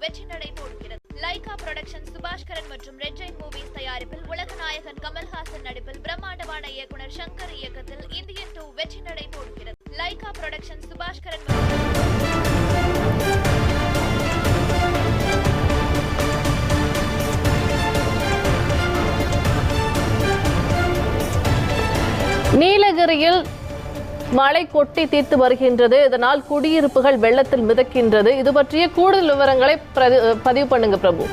வெற்றி நடைபோடுகிறது Lyca production Subaskaran மற்றும் red Jain movies தயாரிப்பில் உலக நாயகன் கமல்ஹாசன் நடிப்பில் பிரம்மாண்டமான இயக்குனர் சங்கர் இயக்கத்தில் இந்தியன் டூ வெற்றி நடைபோடுகிறது லைகா புரொடக்ஷன் சுபாஷ்கரன் மற்றும் நீலகிரியில் மழை கொட்டி தீர்த்து வருகின்றது. இதனால் குடியிருப்புகள் வெள்ளத்தில் மிதக்கின்றது. இது பற்றிய கூடுதல் விவரங்களை பிரதி- பதிவு பண்ணுங்க பிரபு.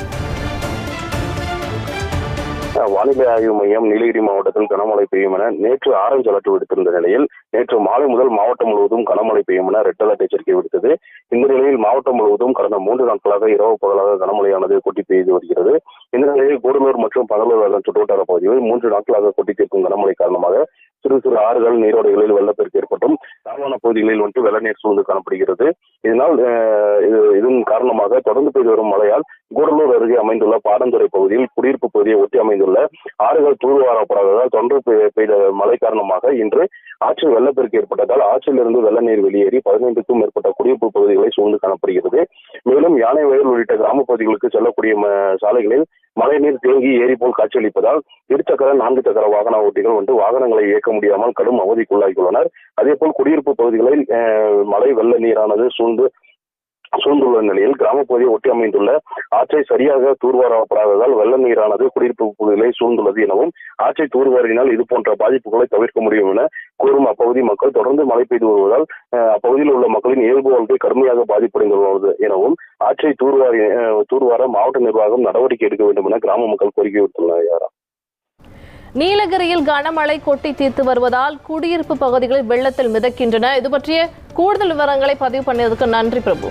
வானிலை ஆய்வு மையம் நீலகிரி மாவட்டத்தில் கனமழை பெய்யும் என நேற்று ஆரஞ்சு அலர்ட் விடுத்திருந்த நிலையில் நேற்று மாலை முதல் மாவட்டம் முழுவதும் கனமழை பெய்யும் என ரெட் அலர்ட் எச்சரிக்கை விடுத்தது. இந்த நிலையில் மாவட்டம் முழுவதும் கடந்த மூன்று நாட்களாக இரவு பகலாக கனமழையானது கொட்டி பெய்து வருகிறது. இந்த நிலையில் கூடலூர் மற்றும் பகலூர் அதன் சுற்றுவட்டார பகுதிகளில் மூன்று நாட்களாக கொட்டி தீர்க்கும் கனமழை காரணமாக சிறு சிறு ஆறுகள் நீரோடைகளில் வெள்ளப்பெருக்கு ஏற்பட்டும். தாழ்வான பகுதிகளில் வந்து வெள்ள நீர் சூழ்ந்து காணப்படுகிறது. இதனால் அஹ், இது இதன் காரணமாக தொடர்ந்து பெய்து வரும் மழையால் கூடலூர் அருகே அமைந்துள்ள பாடந்துறை பகுதியில் குடியிருப்பு பகுதியை ஒட்டி அமைந்துள்ள ஆறுகள் தூர்வாரப்படாததால் தொன்று பெய்த மழை காரணமாக இன்று ஆற்றில் வெள்ளப்பெருக்கு ஏற்பட்டதால் ஆற்றிலிருந்து வெள்ள நீர் வெளியேறி பதினைந்துக்கும் மேற்பட்ட குடியிருப்பு பகுதிகளை சூழ்ந்து காணப்படுகிறது. மேலும் யானை வயல் உள்ளிட்ட கிராம பகுதிகளுக்கு செல்லக்கூடிய சாலைகளில் மழைநீர் தேங்கி ஏரி போல் காட்சியளிப்பதால் இருசக்கர நான்கு சக்கர வாகன ஓட்டிகள் வந்து வாகனங்களை இயக்க முடியாமல் கடும் அவதிக்குள்ளாகியுள்ளனர். அதேபோல் குடியிருப்பு பகுதிகளில் அஹ், மழை வெள்ள நீரானது சூழ்ந்து சூழ்ந்துள்ள நிலையில் கிராமப்பகுதியை ஒட்டி அமைந்துள்ள ஆற்றை சரியாக தூர்வாரப்படாததால் வெள்ள நீரானது குடியிருப்பு பகுதிகளை சூழ்ந்துள்ளது எனவும் ஆற்றை தூர்வாரினால் இது போன்ற பாதிப்புகளை தவிர்க்க முடியும் என கூறும் அப்பகுதி மக்கள் தொடர்ந்து மழை பெய்து வருவதால் அப்பகுதியில் உள்ள மக்களின் இயல்பு வாழ்க்கை கடுமையாக பாதிப்படைந்துள்ளது எனவும் ஆற்றை தூர்வாரி அஹ், தூர்வார மாவட்ட நிர்வாகம் நடவடிக்கை எடுக்க வேண்டும் என கிராம மக்கள் கோரிக்கை விடுத்துள்ளனர் நீலகிரியில் கனமழை கொட்டி தீர்த்து வருவதால் குடியிருப்பு பகுதிகளில் வெள்ளத்தில் மிதக்கின்றன. இது பற்றிய கூடுதல் விவரங்களை பதிவு பண்ணதுக்கு நன்றி பிரபு.